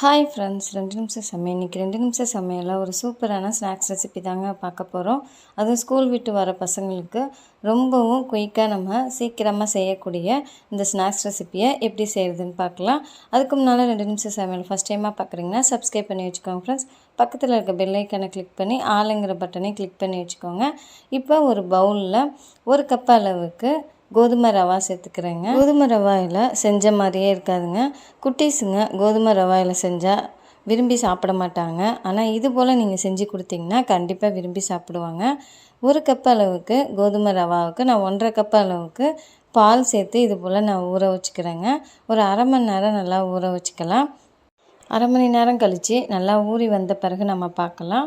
Hi friends ரெண்டு நிமிஷம் சமையல். இன்றைக்கி ரெண்டு நிமிஷம் சமையலில் ஒரு சூப்பரான ஸ்நாக்ஸ் ரெசிபி தாங்க பார்க்க போகிறோம் அதுவும் ஸ்கூல் விட்டு வர பசங்களுக்கு ரொம்பவும் குயிக்காக நம்ம சீக்கிரமாக செய்யக்கூடிய இந்த ஸ்நாக்ஸ் ரெசிப்பியை எப்படி செய்கிறதுன்னு பார்க்கலாம். அதுக்கு முன்னால் ரெண்டு நிமிஷம் சமையல். ஃபஸ்ட் டைமாக பார்க்குறீங்கன்னா சப்ஸ்கிரைப் பண்ணி வச்சுக்கோங்க ஃப்ரெண்ட்ஸ் பக்கத்தில் இருக்க பெல்லைக்கனை கிளிக் பண்ணி ஆளுங்கிற பட்டனை கிளிக் பண்ணி வச்சுக்கோங்க. இப்போ ஒரு பவுலில் ஒரு கப் அளவுக்கு கோதுமை ரவா சேர்த்துக்கிறேங்க. கோதுமை ரவாயில் செஞ்ச மாதிரியே இருக்காதுங்க. குட்டீஸுங்க கோதுமை ரவாயில் செஞ்சால் விரும்பி சாப்பிட மாட்டாங்க. ஆனால் இது போல் நீங்கள் செஞ்சு கொடுத்தீங்கன்னா கண்டிப்பாக விரும்பி சாப்பிடுவாங்க. ஒரு கப் அளவுக்கு கோதுமை ரவாவுக்கு நான் ஒன்றரை கப் அளவுக்கு பால் சேர்த்து இது போல் நான் ஊற வச்சுக்கிறேங்க. ஒரு அரை மணி நேரம் நல்லா ஊற வச்சுக்கலாம். அரை மணி நேரம் கழித்து நல்லா ஊறி வந்த பிறகு நம்ம பார்க்கலாம்.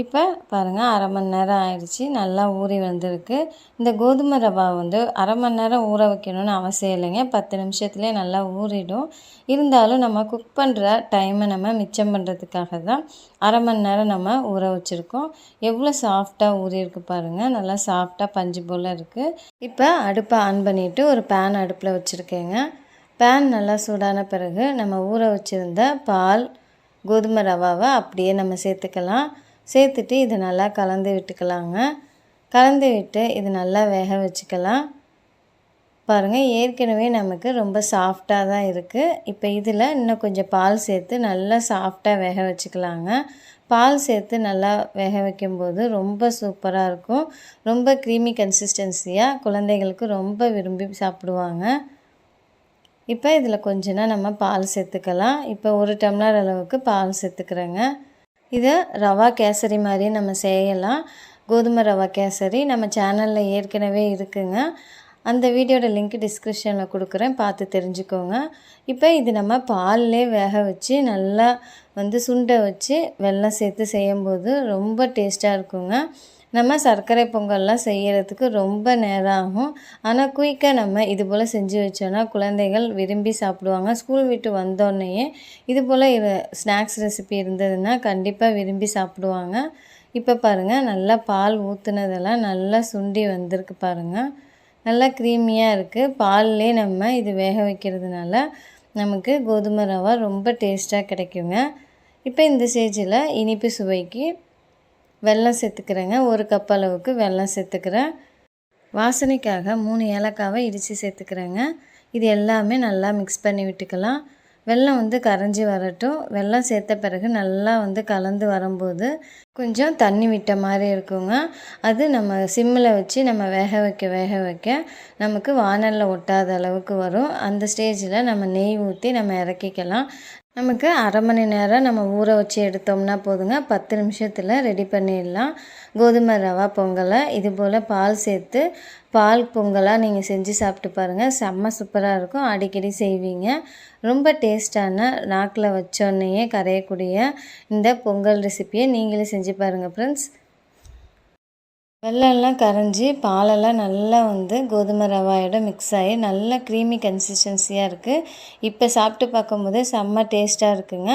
இப்போ பாருங்கள் அரை மணி நேரம் ஆயிடுச்சு. நல்லா ஊறி வந்திருக்கு. இந்த கோதுமை ரவா வந்து அரை மணி நேரம் ஊற வைக்கணும்னு அவசியம் இல்லைங்க. பத்து நிமிஷத்துலேயே நல்லா ஊறிடும். இருந்தாலும் நம்ம குக் பண்ணுற டைமை நம்ம மிச்சம் பண்ணுறதுக்காக தான் அரை மணி நேரம் நம்ம ஊற வச்சுருக்கோம். எவ்வளோ சாஃப்டாக ஊறியிருக்கு பாருங்கள் நல்லா சாஃப்டாக பஞ்சு போல் இருக்குது இப்போ அடுப்பை ஆன் பண்ணிவிட்டு ஒரு பேன் அடுப்பில் வச்சுருக்கேங்க. பேன் நல்லா சூடான பிறகு நம்ம ஊற வச்சுருந்த பால் கோதுமை ரவாவை அப்படியே நம்ம சேர்த்துக்கலாம். சேர்த்துட்டு இதை நல்லா கலந்து விட்டுக்கலாங்க. கலந்து விட்டு இது நல்லா வேக வச்சுக்கலாம். பாருங்கள் ஏற்கனவே நமக்கு ரொம்ப சாஃப்டாக தான் இருக்குது இப்போ இதில் இன்னும் கொஞ்சம் பால் சேர்த்து நல்லா சாஃப்டாக வேக வச்சுக்கலாங்க. பால் சேர்த்து நல்லா வேக வைக்கும்போது ரொம்ப சூப்பராக இருக்கும். ரொம்ப க்ரீமி கன்சிஸ்டன்சியாக குழந்தைகளுக்கு ரொம்ப விரும்பி சாப்பிடுவாங்க. இப்போ இதில் கொஞ்சம் நம்ம பால் சேர்த்துக்கலாம். இப்போ ஒரு டம்ளர் அளவுக்கு பால் சேர்த்துக்கிறேங்க. இதை ரவா கேசரி மாதிரி நம்ம செய்யலாம். கோதுமை ரவா கேசரி நம்ம சேனலில் ஏற்கனவே இருக்குங்க. அந்த வீடியோட லிங்க் டிஸ்கிரிப்ஷனில் கொடுக்குறேன். பார்த்து தெரிஞ்சுக்கோங்க. இப்போ இது நம்ம பால்லே வேக வச்சு நல்லா வந்து சுண்டை வச்சு வெள்ளம் சேர்த்து செய்யும்போது ரொம்ப டேஸ்ட்டாக இருக்குங்க. நம்ம சர்க்கரை பொங்கல்லாம் செய்கிறதுக்கு ரொம்ப நேரம் ஆகும் ஆனால் குயிக்காக நம்ம இது போல் செஞ்சு வச்சோன்னா குழந்தைகள் விரும்பி சாப்பிடுவாங்க. ஸ்கூல் விட்டு வந்தோடனேயே இது போல் ஸ்நாக்ஸ் ரெசிபி இருந்ததுன்னா கண்டிப்பாக விரும்பி சாப்பிடுவாங்க. இப்போ பாருங்கள் நல்லா பால் ஊற்றுனதெல்லாம் நல்லா சுண்டி வந்திருக்கு பாருங்கள் நல்லா க்ரீமியாக இருக்குது பால்லே நம்ம இது வேக வைக்கிறதுனால நமக்கு கோதுமை ரவா ரொம்ப டேஸ்ட்டாக கிடைக்குங்க. இப்போ இந்த ஸ்டேஜில் இனிப்பு சுவைக்கு வெல்லம் சேர்த்துக்கிறேங்க. ஒரு கப் அளவுக்கு வெல்லம் சேர்த்துக்கிறேன். வாசனைக்காக மூணு ஏலக்காவை இடித்து சேர்த்துக்கிறேங்க. இது எல்லாமே நல்லா மிக்ஸ் பண்ணி விட்டுக்கலாம். வெல்லம் வந்து கரைஞ்சி வரட்டும். வெல்லம் சேர்த்த பிறகு நல்லா வந்து கலந்து வரும்போது கொஞ்சம் தண்ணி விட்ட மாதிரி இருக்குங்க. அது நம்ம சிம்மில் வச்சு நம்ம வேக வைக்க வேக வைக்க நமக்கு வானலில் ஒட்டாத அளவுக்கு வரும். அந்த ஸ்டேஜில் நம்ம நெய் ஊற்றி நம்ம இறக்கிக்கலாம். நமக்கு அரை மணி நேரம் நம்ம ஊற வச்சு எடுத்தோம்னா போதுங்க. பத்து நிமிஷத்தில் ரெடி பண்ணிடலாம். கோதுமை ரவா பொங்கலை இது போல் பால் சேர்த்து பால் பொங்கலாக நீங்கள் செஞ்சு சாப்பிட்டு பாருங்கள் செம்ம சூப்பராக இருக்கும். அடிக்கடி செய்வீங்க. ரொம்ப டேஸ்டான நாக்கில் வச்சோன்னையே கரையக்கூடிய இந்த பொங்கல் ரெசிப்பியை நீங்களே செஞ்சு பாருங்கள் ஃப்ரெண்ட்ஸ் வெள்ளம்லாம் கரைஞ்சி பாலெல்லாம் நல்லா வந்து கோதுமை ரவாயோட மிக்ஸ் ஆகி நல்லா க்ரீமி கன்சிஸ்டன்சியாக இருக்குது இப்போ சாப்பிட்டு பார்க்கும்போது செம்ம டேஸ்ட்டாக இருக்குங்க.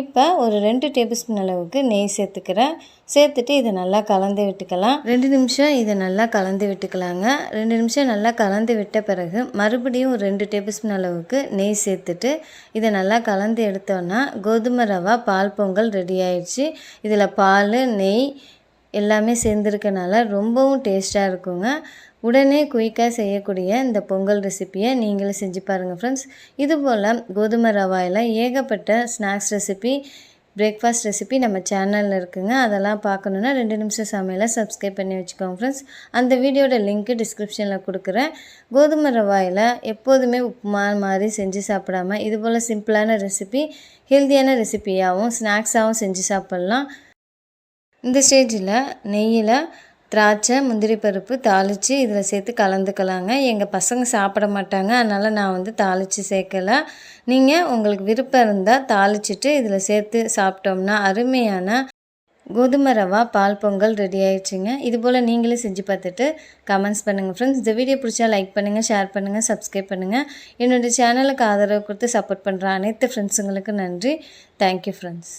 இப்போ ஒரு ரெண்டு டேபிள் ஸ்பூன் அளவுக்கு நெய் சேர்த்துக்கிறேன். சேர்த்துட்டு இதை நல்லா கலந்து விட்டுக்கலாம். ரெண்டு நிமிஷம் இதை நல்லா கலந்து விட்டுக்கலாங்க. ரெண்டு நிமிஷம் நல்லா கலந்து விட்ட பிறகு மறுபடியும் ஒரு ரெண்டு டேபிள் ஸ்பூன் அளவுக்கு நெய் சேர்த்துட்டு இதை நல்லா கலந்து எடுத்தோன்னா கோதுமை ரவா பால் பொங்கல் ரெடி ஆயிடுச்சு. இதில் பால் நெய் எல்லாமே சேர்ந்துருக்கனால ரொம்பவும் டேஸ்ட்டாக இருக்குங்க. உடனே குயிக்காக செய்யக்கூடிய இந்த பொங்கல் ரெசிப்பியை நீங்களும் செஞ்சு பாருங்கள் ஃப்ரெண்ட்ஸ் இது போல் கோதுமை ரவாயில் ஏகப்பட்ட ஸ்நாக்ஸ் ரெசிபி பிரேக்ஃபாஸ்ட் ரெசிபி நம்ம சேனலில் இருக்குங்க. அதெல்லாம் பார்க்கணுன்னா ரெண்டு நிமிஷம் சமையலை சப்ஸ்கிரைப் பண்ணி வச்சுக்கோங்க ஃப்ரெண்ட்ஸ் அந்த வீடியோட லிங்க்கு டிஸ்கிரிப்ஷனில் கொடுக்குறேன். கோதுமை ரவாயில் எப்போதுமே உப்புமா மாதிரி செஞ்சு சாப்பிடாம இது போல் சிம்பிளான ரெசிபி ஹெல்த்தியான ரெசிபியாகவும் ஸ்நாக்ஸாகவும் செஞ்சு சாப்பிட்லாம். இந்த ஸ்டேஜில் நெய்யில் திராட்சை முந்திரி பருப்பு தாளித்து இதில் சேர்த்து கலந்துக்கலாங்க. எங்கள் பசங்க சாப்பிட மாட்டாங்க. அதனால் நான் வந்து தாளித்து சேர்க்கலை. நீங்கள் உங்களுக்கு விருப்பம் இருந்தால் தாளிச்சிட்டு இதில் சேர்த்து சாப்பிட்டோம்னா அருமையான கோதுமை ரவா பால் பொங்கல் ரெடி ஆயிடுச்சுங்க. இது போல் நீங்களே செஞ்சு பார்த்துட்டு கமெண்ட்ஸ் பண்ணுங்கள் ஃப்ரெண்ட்ஸ் இந்த வீடியோ பிடிச்சா லைக் பண்ணுங்கள் ஷேர் பண்ணுங்கள் சப்ஸ்கிரைப் பண்ணுங்கள் என்னுடைய சேனலுக்கு ஆதரவு கொடுத்து சப்போர்ட் பண்ணுற அனைத்து ஃப்ரெண்ட்ஸுங்களுக்கு நன்றி. Thank you friends